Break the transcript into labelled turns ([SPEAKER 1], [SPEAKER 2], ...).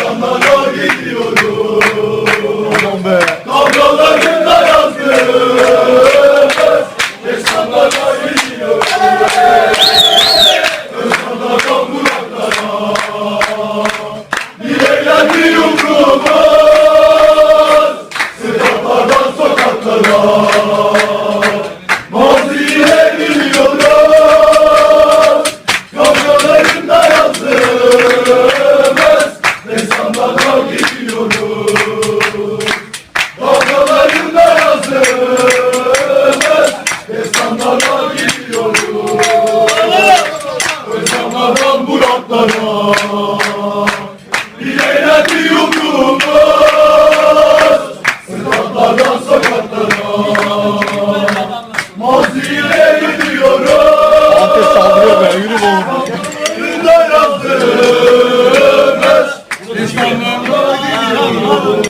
[SPEAKER 1] Yanlara gidiyorum
[SPEAKER 2] Aman be.
[SPEAKER 1] Kavgalarında yazdığımız Destanlara gidiyorum Özkanlardan buraklara Bir eğlendi yumruğumuz Sıratlardan sokaklara Maziye gidiyoruz Kavgalarında yazdığımız Destanlara gidiyoruz Kavgalarında yazdığımız Destanlara gidiyoruz Özlemlerden Muratlara Bir eğlendi yumruğumuz Sıratlardan sokaklara Maziye gidiyoruz
[SPEAKER 2] Antep saldırıyor be. Yürü oğlum.
[SPEAKER 1] Kavgalarında yazdığımız Destanlara gidiyoruz